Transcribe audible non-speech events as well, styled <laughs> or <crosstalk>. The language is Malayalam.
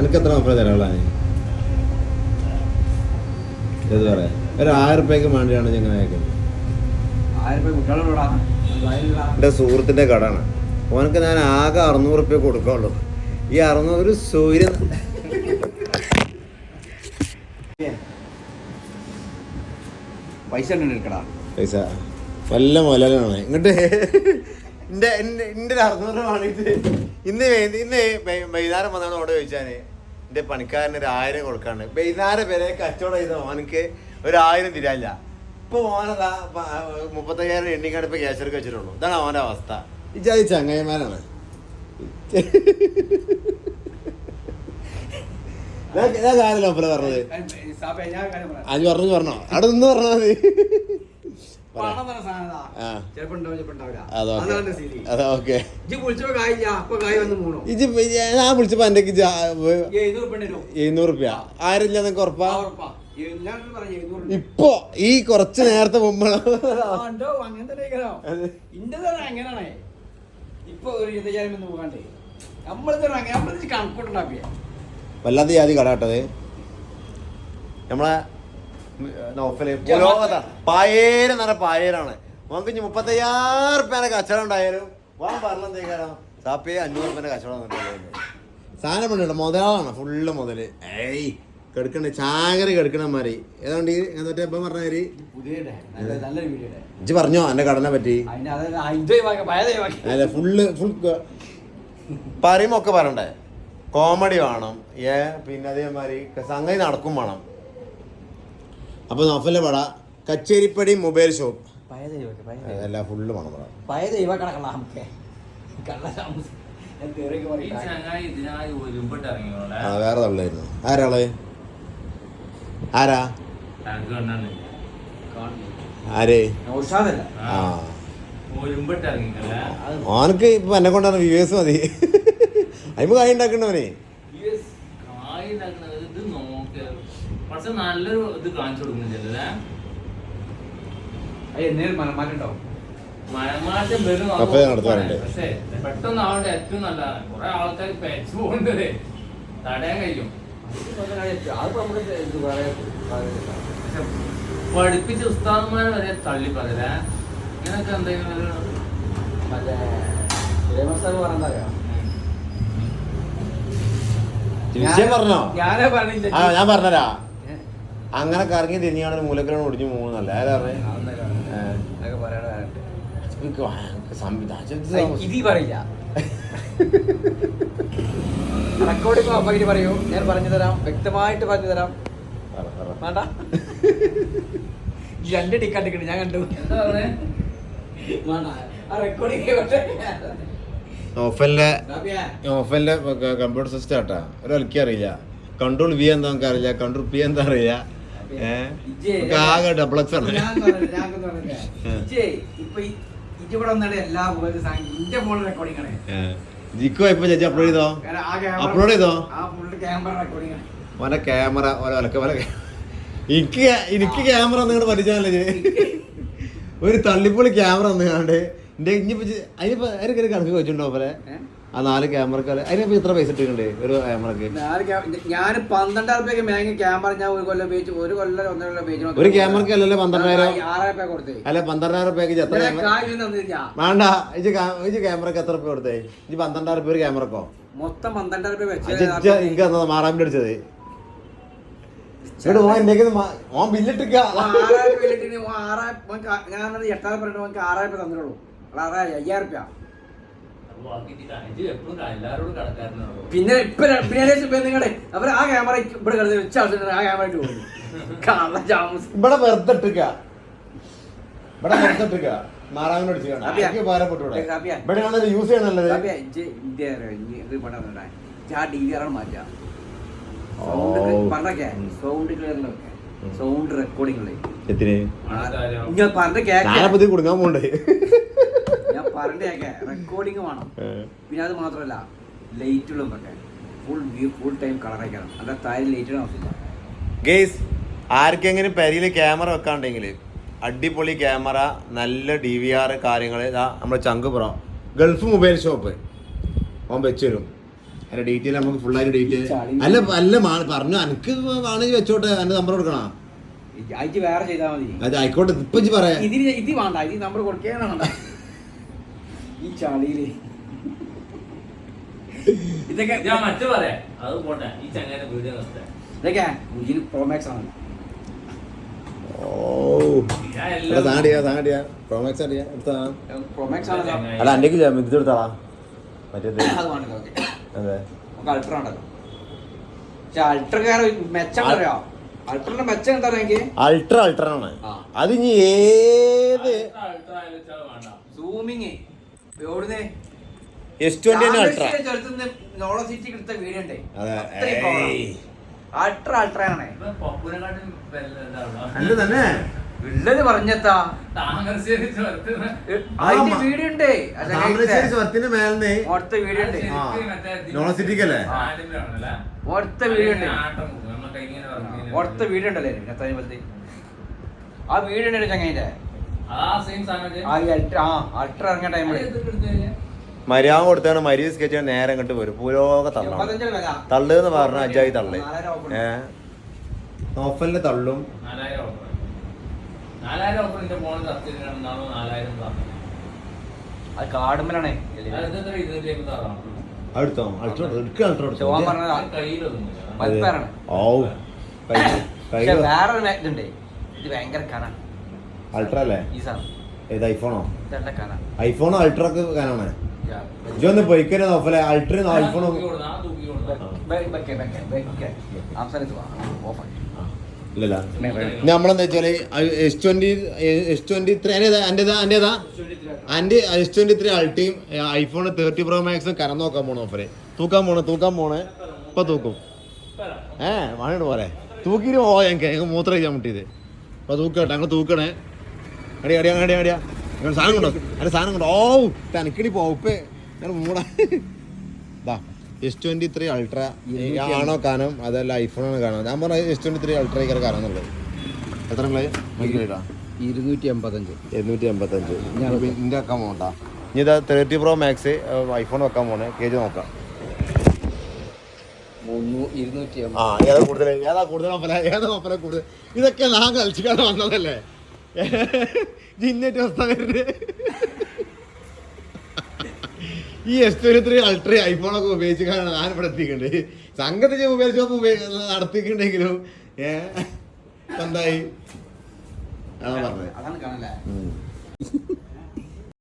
എനിക്ക് എത്ര മക്കളെ തരാനുള്ള ഇത് പറയാ ഒരു ആയിരം റുപ്യക്ക് വേണ്ടിയാണ് ഞങ്ങൾ അയക്കുന്നത് എന്റെ സുഹൃത്തിന്റെ കടയാണ്. ഓനക്ക് ഞാൻ ആകെ അറുന്നൂറ് റുപ്യ കൊടുക്കുള്ളൂ ഈ അറുന്നൂറ് സൂര്യൻ. പൈസ പൈസ. വല്ല മുതലാണ് ഇങ്ങോട്ട്. എന്റെ എന്റെ ഒരു അറുന്നൂറ് വേണ്ടിയിട്ട് ഇന്ന് ഇന്ന് വൈകുന്നേരം വന്നാണ് അവിടെ ചോദിച്ചാൽ എന്റെ പണിക്കാരന് ഒരു ആയിരം കൊടുക്കാണ് വൈകുന്നേരം വരെ കച്ചവടം ചെയ്ത ഓനക്ക് ഒരു ആയിരം തിരില്ല ഇപ്പൊ ഓനതാ മുപ്പത്തയ്യായിരം എണ്ണിക്കാണ് ഇപ്പൊ ക്യാഷ് എടുക്കുക വെച്ചിട്ടുള്ളൂ. ഇതാണ് ഓന്റെ അവസ്ഥ. ഇജാതി ചങ്ങായിമാരാണ് ഞാൻ കാര്യമല്ല പറഞ്ഞത്? അഞ്ച്. പറഞ്ഞു പറഞ്ഞോ. അവിടെ നിന്ന് പറഞ്ഞാൽ മതി. ഞാൻ വിളിച്ചപ്പോ എന്റെ എഴുന്നൂറ് റുപ്യ ആയിരം ഇല്ല എന്നൊക്കെ ഉറപ്പാ. ഇപ്പൊ ഈ കുറച്ച് നേരത്തെ മുമ്പ് വല്ലാത്ത ജാതി കടാട്ടത് നമ്മളെ നോഫൽ പുരോഗത പായേരം എന്ന് പറഞ്ഞ പായേരാണ്. നമുക്ക് ഇനി മുപ്പത്തയ്യായിരം റുപ്യേനെ കച്ചവടം ഉണ്ടായാലും വാ പറഞ്ഞെന്തേക്കാരോ സാപ്പിയെ അഞ്ഞൂറ് റുപ്യേന്റെ കച്ചവടം വന്നിട്ടുണ്ടായിരുന്നു. സാധനം പണ്ടുണ്ട് മുതലാണ് ഫുള്ള് മുതൽ ഏയ് കെടുക്കണ്ട ചാകര കെടുക്കണ മാതിരി. ഏതാണ്ട് എന്നിട്ട് ഇപ്പം പറഞ്ഞ മാതിരി? നല്ല വീഡിയോ ഇജ്ജ് പറഞ്ഞോ എന്റെ കടനെ പറ്റി. അല്ല ഫുള്ള് ഫുൾ പറയുമ്പോ ഒക്കെ പറയണ്ടേ? കോമഡി വേണം ഏ പിന്നെ അതേമാതിരി സംഗതി നടക്കും വേണം. അപ്പൊ നഫലെ പട കച്ചേരിപ്പടി മൊബൈൽ ഷോപ്പ്. അതെല്ലാം ഫുള്ള് പണം പടം. നമുക്ക്. ഇറങ്ങിയോളെ ആ വേറെ തള്ളായിരുന്നു. ആരാൾ? ആരാ? ആരേ. ആ. ഓനക്ക് ഇപ്പൊ എന്നെ കൊണ്ടാണ് വിവേസ് മതി. അതിന് കായ് ഉണ്ടാക്കണ്ടവനെ കായ് ഉണ്ടാക്കുന്നത് ഇത് നോക്ക് നല്ലൊരു ഇത് കാണിച്ചു കൊടുക്കുന്നില്ലല്ലേ അത് എന്നേലും മന- മാറ്റം ഉണ്ടാവും. മഴമാറ്റം വരും? പക്ഷേ പെട്ടെന്ന് ആളുടെ ഏറ്റവും നല്ല കുറെ ആൾക്കാർ പേച്ചു പോകേണ്ടത് തടയാൻ കഴിയും. പഠിപ്പിച്ച ഉസ്താദന്മാരെ വരെ തള്ളി പറയല ഇങ്ങനൊക്കെ എന്തെങ്കിലും ഒരു മറ്റേ പറഞ്ഞോ? ഞാനേ പറഞ്ഞില്ല. ആ ഞാൻ പറഞ്ഞരാ? അങ്ങനെ കറങ്ങി തിരിഞ്ഞാണ് മൂലക്കലാണ് ഒടിഞ്ഞു പോകുന്നല്ല പറഞ്ഞേ സംവിധാനം പറയില്ല. റെക്കോർഡിംഗ് പറയൂ. ഞാൻ പറഞ്ഞു തരാം. വ്യക്തമായിട്ട് പറഞ്ഞു തരാം. വേണ്ട. രണ്ട് ടിക്കറ്റ് ഞാൻ കണ്ടു. ഓഫലിന്റെ കമ്പ്യൂട്ടർ സിസ്റ്റം ആട്ടാ. ഒരു അറിയില്ല. കൺട്രോൾ വി എന്താ നമുക്ക് അറിയില്ല കൺട്രോൾ പി എന്താ അറിയില്ല. ഏഹ് ആകെ ഡബ്ലക്സ് ആണ്. ജിക്കോ ഇപ്പൊ ചേച്ചി അപ്ലോഡ് ചെയ്തോ? അപ്ലോഡ് ചെയ്തോ? ക്യാമറ ഓനെ പോലെ എനിക്ക് എനിക്ക് ക്യാമറ നിങ്ങൾ പഠിച്ചാലേ ഒരു തള്ളിപ്പൊളി ക്യാമറ വന്നുകാണ്ട് എന്റെ ഇനിയിപ്പോ അതിനിപ്പോ കണക്ക് വെച്ചിട്ടുണ്ടോ പോലെ? ആ നാല് ക്യാമറക്കാര് അതിനിപ്പോ ഇത്ര പൈസ ഇട്ടിട്ടുണ്ട് ഒരു ക്യാമറക്ക് ഞാൻ പന്ത്രണ്ടായിരം രൂപയ്ക്ക് മേങ്ങി ക്യാമറ ഞാൻ ഒരു കൊല്ലം ഉപയോഗിച്ചു ഒരു കൊല്ലം ഒന്നര കൊല്ലം ഉപയോഗിച്ചു ഒരു ക്യാമറക്ക് അല്ലല്ലോ പന്ത്രണ്ടായിരം? ആറായിരം രൂപ കൊടുത്തേ. അല്ല പന്ത്രണ്ടായിരം റുപ്യക്ക് എത്ര വേണ്ട ഇജ് ഇജ് ക്യാമറക്ക് എത്ര രൂപ കൊടുത്തേ? ഇജ് പന്ത്രണ്ടായിരം രൂപ ഒരു ക്യാമറക്കോ മൊത്തം പന്ത്രണ്ടായിരം രൂപ വെച്ച് എനിക്ക് മാറാമിന്റെ അടിച്ചത്. ഓൻ എന്റെ ഓൻ ബില്ലിട്ടിക്ക. ആറായിരം ഞാനത് എട്ടായിരം പറഞ്ഞിട്ട് ഓനക്ക് ആറായിരം തന്നിട്ടുള്ളൂ. ആറായിരം അയ്യായിരം രൂപ പിന്നെ ഇപ്പൊ നിങ്ങളുടെ അവർ ആ ക്യാമറ ഇവിടെ കിടന്ന് വെച്ച ആവശ്യം ആ ക്യാമറ ഇട്ട് പോകും. ജാമസ് ഇവിടെ വെറുതെ ഇട്ടിക്ക ഇവിടെ വെറുതെ ഇട്ടിക്ക ഭാരപ്പെട്ടൂടെ. ഇവിടെ. ആണല്ലോ യൂസ് ആ ഡി വി മാറ്റാം. സൗണ്ട്. പറഞ്ഞൊക്കെ. സൗണ്ട് ക്ലിയറിലൊക്കെ ഞാൻ പറഞ്ഞ കൊടുക്കാൻ പോണ്ടേ ഞാൻ റെക്കോർഡിങ് റെക്കോർഡിംഗ് വേണം പിന്നെ അത് മാത്രമല്ല ലൈറ്റുകളും ഒക്കെ ഫുൾ ഫുൾ ടൈം കളർ അയക്കണം അല്ല താഴെ ലൈറ്റുകളും ആവശ്യമില്ല ഗെയ്സ് ആർക്കെങ്കിലും പെരിയിൽ ക്യാമറ വെക്കാണ്ടെങ്കിൽ അടിപൊളി ക്യാമറ നല്ല ഡി വി ആർ കാര്യങ്ങൾ ഇതാ നമ്മുടെ ചങ്ക് പ്രോ ഗൾഫ് മൊബൈൽ ഷോപ്പ് ഓൻ വെച്ച് തരും അതിന്റെ ഡീറ്റെയിൽ നമുക്ക് ഫുൾ ആയിട്ട് ഡീറ്റെയിൽ. അല്ല അല്ല പറഞ്ഞു എനിക്ക് വേണമെങ്കിൽ വെച്ചോട്ടെ എന്റെ നമ്പർ കൊടുക്കണോ? വേറെ ചെയ്താൽ മതി. അത് ആയിക്കോട്ടെ ഇപ്പൊ പറയാം. ഇത് വേണ്ട ഇത് നമ്പർ കൊടുക്കാനാണ് ഈ ചളിയിൽ. ഇതൊക്കെ ഞാൻ മറ്റു പറയാം. അത് പോട്ടെ ഈ ചങ്ങനെ വീഡിയോ നിർത്താം ഇതൊക്കെ ഇതിന് പ്രോമാക്സ് ആണ്. അല്ല എന്റെ ഇത് എടുത്താളാ. മറ്റേത്. അത് വേണ്ടല്ലോ ഓക്കെ. അതെ. നമുക്ക് അൾട്ര ഉണ്ടല്ലോ പക്ഷെ അൾട്രക്കാരെ മെച്ചം എന്താ പറയാ. അൾട്രന്റെ മെച്ചം എന്താ പറയാ അൾട്ര അൾട്ര ആണ്. ആ. അത് ഇനി ഏത് സൂമിങ് എസ് ട്വന്റി തന്നെ അൾട്ര ചെറുത്തുനിന്ന് നോള സിറ്റി എടുത്ത വീഡിയോ ഉണ്ട്. അതെ അത്രയും power ആണ്. അൾട്ര അൾട്ര ആണ്. ഇപ്പൊ പപ്പുനെക്കാട്ടും വല്ല- ഇതാണോ? അല്ല തന്നെ. പറഞ്ഞെത്താ. വീഡിയോ ഉണ്ട്. അടുത്ത വീഡിയോ ഉണ്ട്. നോള സിറ്റിക്കല്ലേ? അടുത്ത വീഡിയോ ഉണ്ട്. അടുത്ത വീഡിയോ ഉണ്ടല്ലേ ആ വീഡിയോ ഉണ്ട് ചങ്ങായിന്റെ ആ സെയിം സാധനം ആ അൾട്ര ഇറങ്ങിയ ടൈമിൽ മര്യാദ കൊടുത്താണ് മര്യാദ സ്കെച്ച് ചെയ്യാൻ നേരെ അങ്ങോട്ട് വരും. പൂരോക തള്ള തള്ളു എന്ന് പറഞ്ഞ അജായി തള്ളു. ഏ? നോഫലിന്റെ തള്ളും. അത് കാടുമ്പലാണ് അടുത്തോ അൾട്ര എടുക്ക അൾട്ര വേറൊരു ഇതുണ്ട്. ഇത് ഭയങ്കര കന. അൾട്ര അല്ലേ? ഏത് ഐഫോണോ ഐഫോണോ അൾട്ര ഒക്കെ കാനാണ് ഇജൊന്ന് പൊയ്ക്കരുത് നോഫലെ. അൾട്ര ഐഫോണോ. ഇല്ലല്ല. നമ്മളെന്താ വെച്ചാൽ S twenty S twenty three എന്റേതാ എന്റേതാ എന്റെ എസ് ട്വന്റി ത്രീ അൾട്ടിയും ഐഫോൺ തേർട്ടി പ്രോ മാക്സും കരം നോക്കാൻ പോണ ഓഫറെ തൂക്കാൻ പോണേ തൂക്കാൻ പോണേ. ഇപ്പൊ തൂക്കും. ഏ വാണിട്ട് പോലെ തൂക്കിയിട്ട് പോവാ ഞങ്ങൾക്ക് ഞങ്ങൾ മൂത്ര കഴിക്കാൻ മുട്ടിയത് അപ്പൊ തൂക്കട്ടെ ഞങ്ങൾ തൂക്കണേ. അടി അടി അടി അടിയാ. നിങ്ങൾ സാധനം കൊണ്ടോ അല്ല സാധനം കൊണ്ടോ ഓ തനക്കിടി പോപ്പേ ഞാൻ മൂടാ. ദാ എസ് ട്വന്റി ത്രീ അൾട്ര ആണോ കാനം? അതല്ല ഐഫോണാണ് കാണാൻ ഞാൻ പറഞ്ഞ എസ് ട്വന്റി ത്രീ അൾട്ര കയറി കാണാന്നുള്ളത്. എത്ര ഇരുന്നൂറ്റി എൺപത്തഞ്ച് ഞാൻ എൺപത്തഞ്ച് ഇന്റെ വെക്കാൻ പോകണ്ട ഇനി ഇതാ തേർട്ടി പ്രോ മാക്സ് ഐഫോൺ വെക്കാൻ പോണേ. ജി നോക്കാം. ഇരുന്നൂറ്റി ആ ഏതാ കൂടുതൽ ഏതാ കൂടുതൽ ഏതാ കൂടുതൽ ഇതൊക്കെ ഞാൻ കളിച്ചിക്കാൻ വന്നതല്ലേ? <laughs> ജിന്നേറ്റ് അവസ്ഥ വരുന്നത്. ഈ എസ് ട്വന്റി ത്രീ അൾട്ര ഐഫോണൊക്കെ ഉപയോഗിച്ചിട്ടാണ് ഞാൻ ഇവിടെ എത്തിക്കണ്ടേ സംഘത്തിൽ മൊബൈൽ ഷോപ്പ് നടത്തിക്കണ്ടെങ്കിലും ഏഹ് എന്തായി? അതാണ് പറഞ്ഞത്.